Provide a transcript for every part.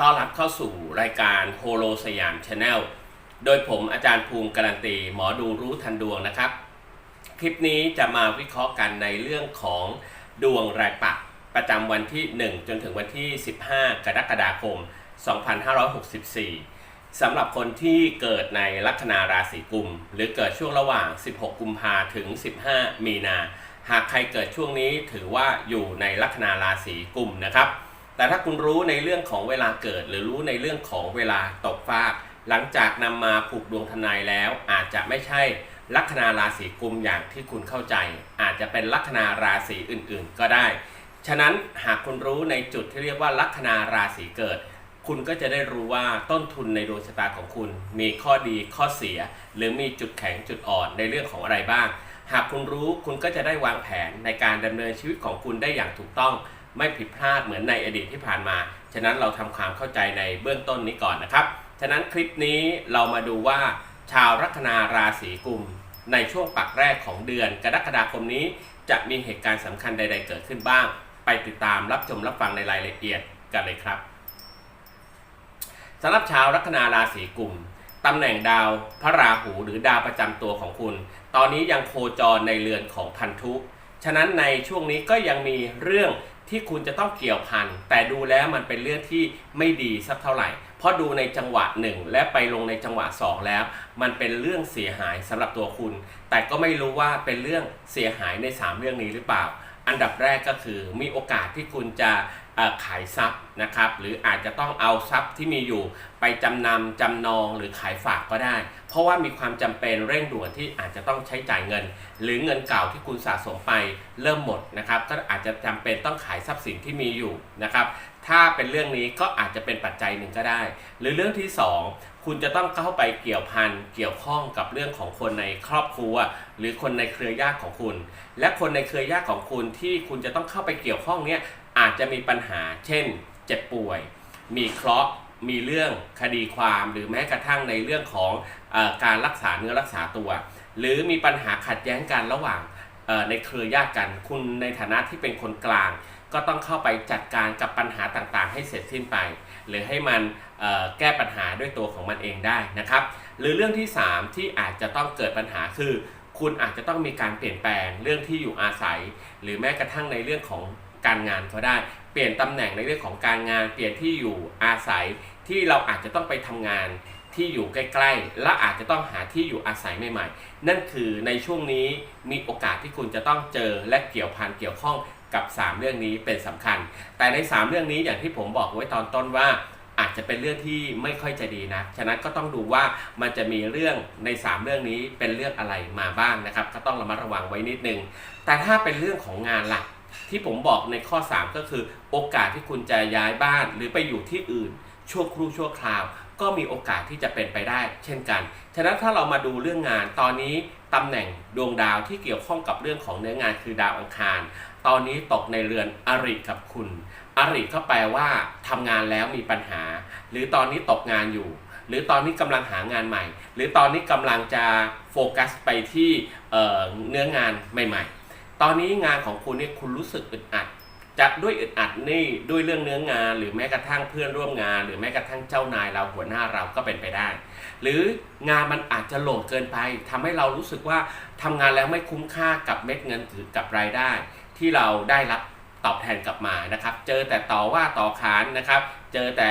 ต้อนรับเข้าสู่รายการโฮโลสยามชาแนล โดยผมอาจารย์ภูมิการันตี หมอดูรู้ทันดวงนะครับ คลิปนี้จะมาวิเคราะห์กันในเรื่องของดวงรายปักประจำวันที่ 1 จนถึงวันที่ 15 กรกฎาคม 2564 สำหรับคนที่เกิดในลัคนาราศีกุม หรือเกิดช่วงระหว่าง 16 กุมภาถึง 15 มีนา หากใครเกิดช่วงนี้ถือว่าอยู่ในลัคนาราศีกุมนะครับ แต่ถ้าคุณรู้ในเรื่องของเวลาเกิด หรือรู้ในเรื่องของเวลาตกฟากหลังจากนำมาผูกดวงทนายแล้ว อาจจะไม่ใช่ลัคนาราศีกุมอย่างที่คุณเข้าใจ อาจจะเป็นลัคนาราศีอื่นๆ ก็ได้ ฉะนั้นหากคุณรู้ในจุดที่เรียกว่าลัคนาราศีเกิด คุณก็จะได้รู้ว่าต้นทุนในดวงชะตาของคุณ มีข้อดีข้อเสีย หรือมีจุดแข็งจุดอ่อนในเรื่องของอะไรบ้าง หากคุณรู้คุณก็จะได้วางแผนในการดำเนินชีวิตของคุณได้อย่างถูกต้อง ไม่ผิดพลาดเหมือนในอดีตที่ผ่านมา ฉะนั้นเราทำความเข้าใจในเบื้องต้นนี้ก่อนนะครับ ฉะนั้นคลิปนี้เรามาดูว่า ชาวลัคนาราศีกุม ในช่วงปักแรกของเดือน กรกฎาคมนี้ จะมีเหตุการณ์สำคัญใด ๆ เกิดขึ้นบ้าง ไปติดตามรับชมรับฟังในรายละเอียดกันเลยครับสำหรับชาวลัคนาราศีกุมตำแหน่งดาวพระราหูหรือดาวประจำตัวของคุณ ตอนนี้ยังโคจรในเรือนของพันธุ ฉะนั้นในช่วงนี้ก็ยังมีเรื่อง ที่คุณจะต้องเกี่ยวพัน แต่ดูแล้วมันเป็นเรื่องที่ไม่ดีสักเท่าไหร่ เพราะดูในจังหวะหนึ่งและไปลงในจังหวะสองแล้ว มันเป็นเรื่องเสียหายสำหรับตัวคุณ แต่ก็ไม่รู้ว่าเป็นเรื่องเสียหายใน 3 เรื่องนี้หรือเปล่า อันดับแรกก็คือมีโอกาสที่คุณจะ ขายทรัพย์นะครับ หรืออาจจะต้องเอาทรัพย์ที่มีอยู่ไปจำนำจำนองหรือขายฝากก็ได้ เพราะว่ามีความจำเป็นเร่งด่วนที่อาจจะต้องใช้จ่ายเงิน หรือเงินเก่าที่คุณสะสมไปเริ่มหมดนะครับ ก็อาจจะจำเป็นต้องขายทรัพย์สินที่มีอยู่นะครับ ถ้าเป็นเรื่องนี้ก็อาจจะเป็นปัจจัยหนึ่งก็ได้ หรือเรื่องที่สอง คุณจะต้องเข้าไปเกี่ยวพันเกี่ยวข้องกับเรื่องของคนในครอบครัว หรือคนในเครือญาติของคุณ และคนในเครือญาติของคุณที่คุณจะต้องเข้าไปเกี่ยวข้องเนี่ยอาจจะมีปัญหา เช่น เจ็บป่วย มีเคราะห์มีเรื่องคดีความหรือแม้กระทั่งในเรื่องของอการรักษาเนื้อรักษาตัว หรือมีปัญหาขัดแย้งกันระหว่างในเครือญาติกัน คุณในฐานะที่เป็นคนกลาง ก็ต้องเข้าไปจัดการกับปัญหาต่างๆ ให้เสร็จสิ้นไป หรือให้มัน แก้ปัญหาด้วยตัวของมันเองได้นะครับ หรือเรื่องที่ 3 ที่อาจจะต้องเกิดปัญหาคือ คุณอาจจะต้องมีการเปลี่ยนแปลงเรื่องที่อยู่อาศัย หรือแม้กระทั่งในเรื่องของการงานก็ได้ เปลี่ยนตำแหน่งในเรื่องของการงาน เปลี่ยนที่อยู่อาศัยที่เราอาจจะต้องไปทำงานที่อยู่ใกล้ๆ และอาจจะต้องหาที่อยู่อาศัยใหม่ๆ นั่นคือในช่วงนี้มีโอกาสที่คุณจะต้องเจอและเกี่ยวพันเกี่ยวข้องกับ 3 เรื่องนี้เป็นสำคัญ แต่ใน 3 เรื่องนี้อย่างที่ผมบอกไว้ตอนต้นว่า อาจจะเป็นเรื่องที่ไม่ค่อยจะดีนะ ฉะนั้นก็ต้องดูว่ามันจะมีเรื่องใน 3 เรื่องนี้เป็นเรื่องอะไรมาบ้างนะครับ ก็ต้องระมัดระวังไว้นิดนึง แต่ถ้าเป็นเรื่องของงานล่ะที่ผมบอกในข้อ 3 ก็คือโอกาสที่คุณจะย้ายบ้านหรือไปอยู่ที่อื่น ชั่วครู่ชั่วคราว ก็มีโอกาสที่จะเป็นไปได้ เช่นกัน ฉะนั้นถ้าเรามาดูเรื่องงานตอนนี้ตำแหน่งดวงดาวที่เกี่ยวข้องกับเรื่องของเนื้องานคือดาวอังคาร ตอนนี้ตกในเรือนอริกับคุณ อริก็แปลว่าทำงานแล้วมีปัญหา หรือตอนนี้ตกงานอยู่ หรือตอนนี้กำลังหางานใหม่ หรือตอนนี้กำลังจะโฟกัสไปที่เเนื้องานใหม่ ๆ ตอนนี้งานของคุณเนี่ยคุณรู้สึกอึดอัดจะด้วยอึดอัดนี่ด้วยเรื่องเนื้องาน หรือแม้กระทั่งเพื่อนร่วมงาน หรือแม้กระทั่งเจ้านายเราหัวหน้าเราก็เป็นไปได้ หรืองานมันอาจจะโหลดเกินไปทำให้เรารู้สึกว่าทำงานแล้วไม่คุ้มค่ากับเม็ดเงินหรือกับรายได้ ที่เราได้รับ ตอบแทนกลับมานะครับ เจอแต่ต่อว่าต่อขานนะครับ เจอแต่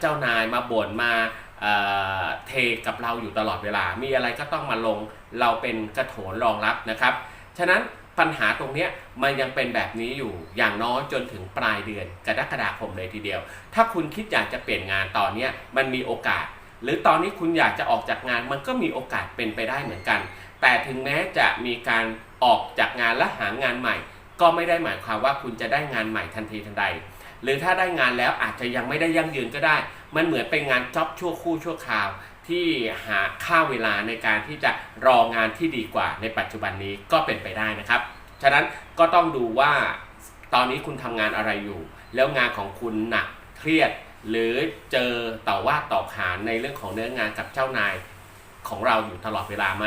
เจ้านายมาบ่นมาเทกับเราอยู่ตลอดเวลา มีอะไรก็ต้องมาลง เราเป็นกระโถนรองรับนะครับ ฉะนั้นปัญหาตรงนี้มันยังเป็นแบบนี้อยู่อย่างน้อยจนถึงปลายเดือนกรกฎาคมเลยทีเดียว ถ้าคุณคิดอยากจะเปลี่ยนงานตอนนี้มันมีโอกาส หรือตอนนี้คุณอยากจะออกจากงานมันก็มีโอกาสเป็นไปได้เหมือนกัน แต่ถึงแม้จะมีการออกจากงานและหางานใหม่ ก็ไม่ได้หมายความว่าคุณจะได้งานใหม่ทันทีทันใด หรือถ้าได้งานแล้วอาจจะยังไม่ได้ยั่งยืนก็ได้ มันเหมือนเป็นงานจ็อบชั่วคู่ชั่วคราว ที่หาค่าเวลาในการที่จะรองานที่ดีกว่าในปัจจุบันนี้ก็เป็นไปได้นะครับ ฉะนั้นก็ต้องดูว่าตอนนี้คุณทำงานอะไรอยู่ แล้วงานของคุณหนักเครียด หรือเจอต่อว่าต่อขานในเรื่องของเนื้องานกับเจ้านาย ของเราอยู่ตลอดเวลาไหม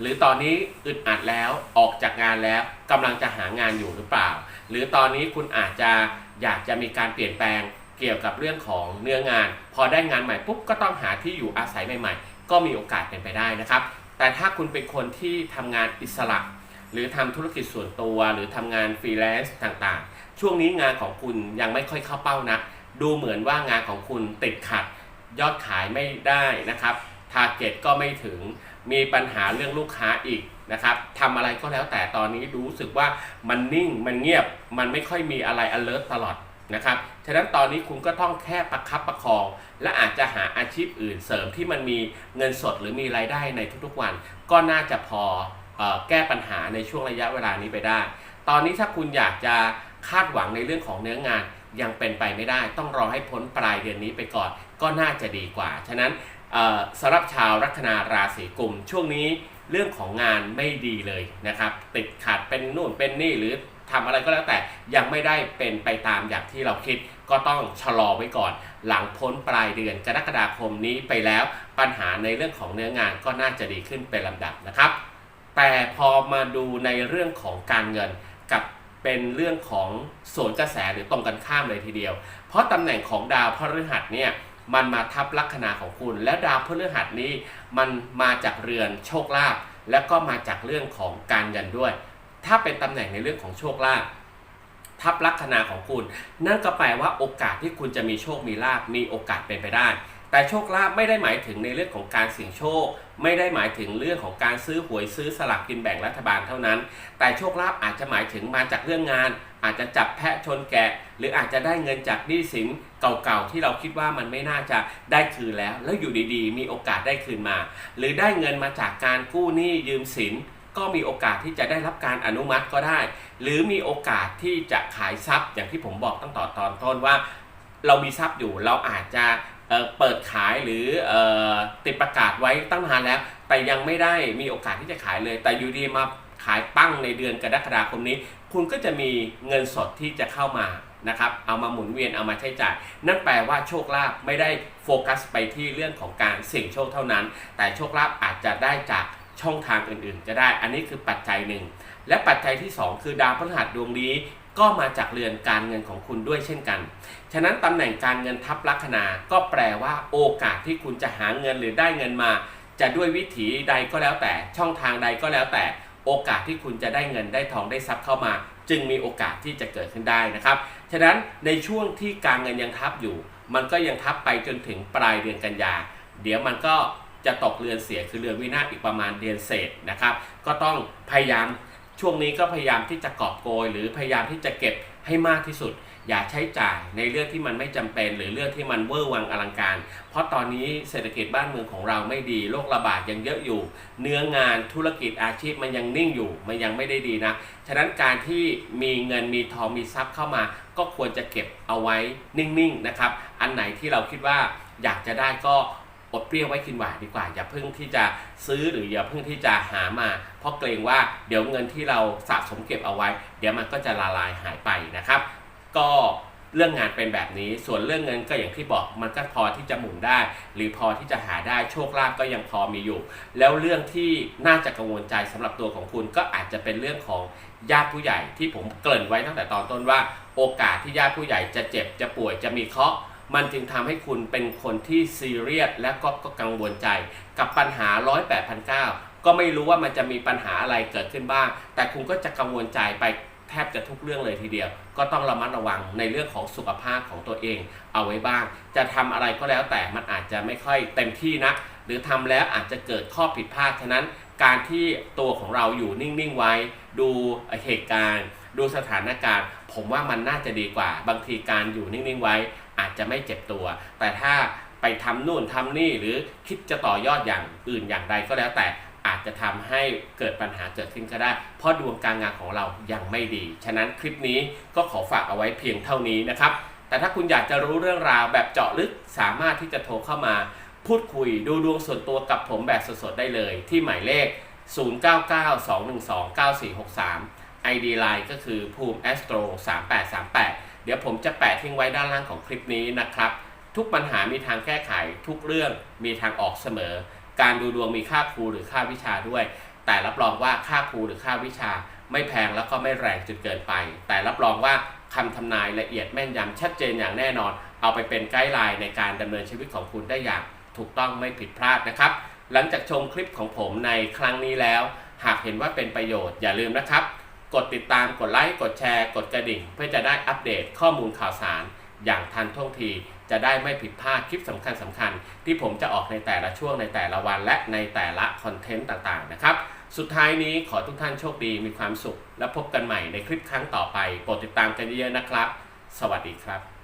หรือตอนนี้อึดอัดแล้วออกจากงานแล้วกำลังจะหางานอยู่หรือเปล่า หรือตอนนี้คุณอาจจะอยากจะมีการเปลี่ยนแปลงเกี่ยวกับเรื่องของเนื้องาน พอได้งานใหม่ปุ๊บก็ต้องหาที่อยู่อาศัยใหม่ ๆ ก็มีโอกาสเป็นไปได้นะครับ แต่ถ้าคุณเป็นคนที่ทำงานอิสระ หรือทำธุรกิจส่วนตัว หรือทำงานฟรีแลนซ์ต่างๆ ช่วงนี้งานของคุณยังไม่ค่อยเข้าเป้านักดูเหมือนว่างานของคุณติดขัดยอดขายไม่ได้นะครับ ทาร์เก็ตก็ไม่ถึงมีปัญหาเรื่องลูกค้าอีกนะครับทำอะไรก็แล้วแต่ตอนนี้รู้สึกว่ามันนิ่งมันเงียบมันไม่ค่อยมีอะไร alert ตลอดนะครับฉะนั้นตอนนี้คุณก็ต้องแค่ประคับประคอง และอาจจะหาอาชีพอื่นเสริมที่มันมีเงินสดหรือมีรายได้ในทุกๆวัน ก็น่าจะพอออแก้ปัญหาในช่วงระยะเวลานี้ไปได้ ตอนนี้ถ้าคุณอยากจะคาดหวังในเรื่องของเนื้องานยังเป็นไปไม่ได้ ต้องรอให้พ้นปลายเดือนนี้ไปก่อน ก็น่าจะดีกว่า ฉะนั้น สำหรับชาวลัคนาราศีกุม ช่วงนี้เรื่องของงานไม่ดีเลยนะครับ ติดขัดเป็นนู่นเป็นนี่หรือทำอะไรก็แล้วแต่ยังไม่ได้เป็นไปตามอย่างที่เราคิดก็ต้องชะลอไว้ก่อน หลังพ้นปลายเดือนกรกฎาคมนี้ไปแล้ว ปัญหาในเรื่องของเนื้องานก็น่าจะดีขึ้นเป็นลำดับนะครับ แต่พอมาดูในเรื่องของการเงินกับเป็นเรื่องของสวนกระแสหรือตรงกันข้ามเลยทีเดียว เพราะตำแหน่งของดาวพฤหัสเนี่ย มันมาทับลัคนาของคุณ และดาวพฤหัสนี้มันมาจากเรือนโชคลาภและก็มาจากเรื่องของการเงินด้วย ถ้าเป็นตำแหน่งในเรื่องของโชคลาภทับลัคนาของคุณ นั่นก็แปลว่าโอกาสที่คุณจะมีโชคมีลาภมีโอกาสเป็นไปได้ แต่โชคลาภไม่ได้หมายถึงในเรื่องของการเสี่ยงโชค ไม่ได้หมายถึงเรื่องของการซื้อหวยซื้อสลากกินแบ่งรัฐบาลเท่านั้น แต่โชคลาภอาจจะหมายถึงมาจากเรื่องงาน อาจจะจับแพะชนแกะ หรืออาจจะได้เงินจากหนี้สินเก่าๆที่เราคิดว่ามันไม่น่าจะได้คืนแล้ว แล้วอยู่ดีๆ มีโอกาสได้คืนมา หรือได้เงินมาจากการกู้หนี้ยืมสินก็มีโอกาสที่จะได้รับการอนุมัติก็ได้ หรือมีโอกาสที่จะขายทรัพย์อย่างที่ผมบอกตั้งแต่ตอนต้นว่า เรามีทรัพย์อยู่เราอาจจะ เเปิดขายหรือเอ่อติดประกาศไว้ตั้งนานแล้ว แต่ยังไม่ได้มีโอกาสที่จะขายเลย แต่อยู่ดีมาขายปั้งในเดือนกรกฎาคมนี้ คุณก็จะมีเงินสดที่จะเข้ามานะครับเอามาหมุนเวียนเอามาใช้จ่าย นั่นแปลว่าโชคลาภไม่ได้โฟกัสไปที่เรื่องของการเสี่ยงโชคเท่านั้น แต่โชคลาภอาจจะได้จากช่องทางอื่นๆก็ได้ อันนี้คือปัจจัยหนึ่ง และปัจจัยที่ 2 คือดาวพฤหัสดวงนี้ ก็มาจากเรือนการเงินของคุณด้วยเช่นกัน ฉะนั้นตำแหน่งการเงินทับลัคนาก็แปลว่าโอกาสที่คุณจะหาเงินหรือได้เงินมา จะด้วยวิถีใดก็แล้วแต่ ช่องทางใดก็แล้วแต่ โอกาสที่คุณจะได้เงินได้ทองได้ทรัพย์เข้ามา จึงมีโอกาสที่จะเกิดขึ้นได้นะครับ ฉะนั้นในช่วงที่การเงินยังทับอยู่ มันก็ยังทับไปจนถึงปลายเดือนกันยา เดี๋ยวมันก็จะตกเรือนเสียคือเรือนวินาศอีกประมาณเดือนเศษนะครับ ก็ต้องพยายาม ช่วงนี้ก็พยายามที่จะกอบโกย หรือพยายามที่จะเก็บให้มากที่สุด อย่าใช้จ่ายในเรื่องที่มันไม่จำเป็น หรือเรื่องที่มันเวอร์วังอลังการ เพราะตอนนี้เศรษฐกิจบ้านเมืองของเราไม่ดีโรคระบาดยังเยอะอยู่ เนื้องานธุรกิจอาชีพมันยังนิ่งอยู่มันยังไม่ได้ดีนะฉะนั้นการที่มีเงินมีทองมีทรัพย์เข้ามา ก็ควรจะเก็บเอาไว้นิ่งๆนะครับ อันไหนที่เราคิดว่าอยากจะได้ก็ อดเปรี้ยวไว้กินหวานดีกว่า อย่าเพิ่งที่จะซื้อหรืออย่าเพิ่งที่จะหามา เพราะเกรงว่าเดี๋ยวเงินที่เราสะสมเก็บเอาไว้ เดี๋ยวมันก็จะละลายหายไปนะครับ ก็เรื่องงานเป็นแบบนี้ ส่วนเรื่องเงินก็อย่างที่บอกมันก็พอที่จะหมุนได้ หรือพอที่จะหาได้โชคลาภก็ยังพอมีอยู่ แล้วเรื่องที่น่าจะกังวลใจสำหรับตัวของคุณก็อาจจะเป็นเรื่องของญาติผู้ใหญ่ที่ผมเกริ่นไว้ตั้งแต่ตอนต้นว่า โอกาสที่ญาติผู้ใหญ่จะเจ็บจะป่วยจะมีเคราะห์ มันจึงทำให้คุณเป็นคนที่ซีเรียสและก็กกังวลใจ กับปัญหาร้อยแปดพันเก้าก็ไม่รู้ว่ามันจะมีปัญหาอะไรเกิดขึ้นบ้าง แต่คุณก็จะกังวลใจไปแทบจะทุกเรื่องเลยทีเดียว ก็ต้องระมัดระวังในเรื่องของสุขภาพของตัวเองเอาไว้บ้าง จะทำอะไรก็แล้วแต่มันอาจจะไม่ค่อยเต็มที่นะหรือทำแล้วอาจจะเกิดข้อผิดพลาดฉะนั้น การที่ตัวของเราอยู่นิ่งๆไว้ ดูเหตุการณ์ ดูสถานการณ์ ผมว่ามันน่าจะดีกว่า บางทีการอยู่นิ่งๆไว้ อาจจะไม่เจ็บตัว แต่ถ้าไปทำนู่นทำนี่หรือคิดจะต่อยอดอย่างอื่นอย่างใดก็แล้วแต่อาจจะทำให้เกิดปัญหาเกิดขึ้นก็ได้ เพราะดวงการงานของเรายังไม่ดี ฉะนั้นคลิปนี้ก็ขอฝากเอาไว้เพียงเท่านี้นะครับ แต่ถ้าคุณอยากจะรู้เรื่องราวแบบเจาะลึกสามารถที่จะโทรเข้ามา พูดคุยดูดวงส่วนตัวกับผมแบบสดๆได้เลย ที่หมายเลข 0992129463 ID Line ก็คือภูมิ Astro 3838 ดี๋ยวผมจะแปะทิ้งไว้ด้านล่างของคลิปนี้นะครับ ทุกปัญหามีทางแก้ไข ทุกเรื่องมีทางออกเสมอ การดูดวงมีค่าครูหรือค่าวิชาด้วย แต่รับรองว่าค่าครูหรือค่าวิชา ไม่แพงแล้วก็ไม่แรงจนเกินไป แต่รับรองว่าคำทำนายละเอียดแม่นยำชัดเจนอย่างแน่นอน เอาไปเป็นไกด์ไลน์ในการดำเนินชีวิตของคุณได้อย่าง ถูกต้องไม่ผิดพลาดนะครับ หลังจากชมคลิปของผมในครั้งนี้แล้ว หากเห็นว่าเป็นประโยชน์อย่าลืมนะครับ กดติดตามกดไลค์กดแชร์ กดกระดิ่ง เพื่อจะได้อัปเดตข้อมูลข่าวสาร อย่างทันท่วงที จะได้ไม่ผิดพลาดคลิปสำคัญสคัญๆที่ผมจะออกในแต่ละช่วงในแต่ละวันและในแต่ละคอนเทนต์ต่างๆนะครับ สุดท้ายนี้ขอทุกท่านโชคดีมีความสุข และพบกันใหม่ในคลิปครั้งต่อไปโปรดติดตามกันเยอะๆนะครับ สวัสดีครับ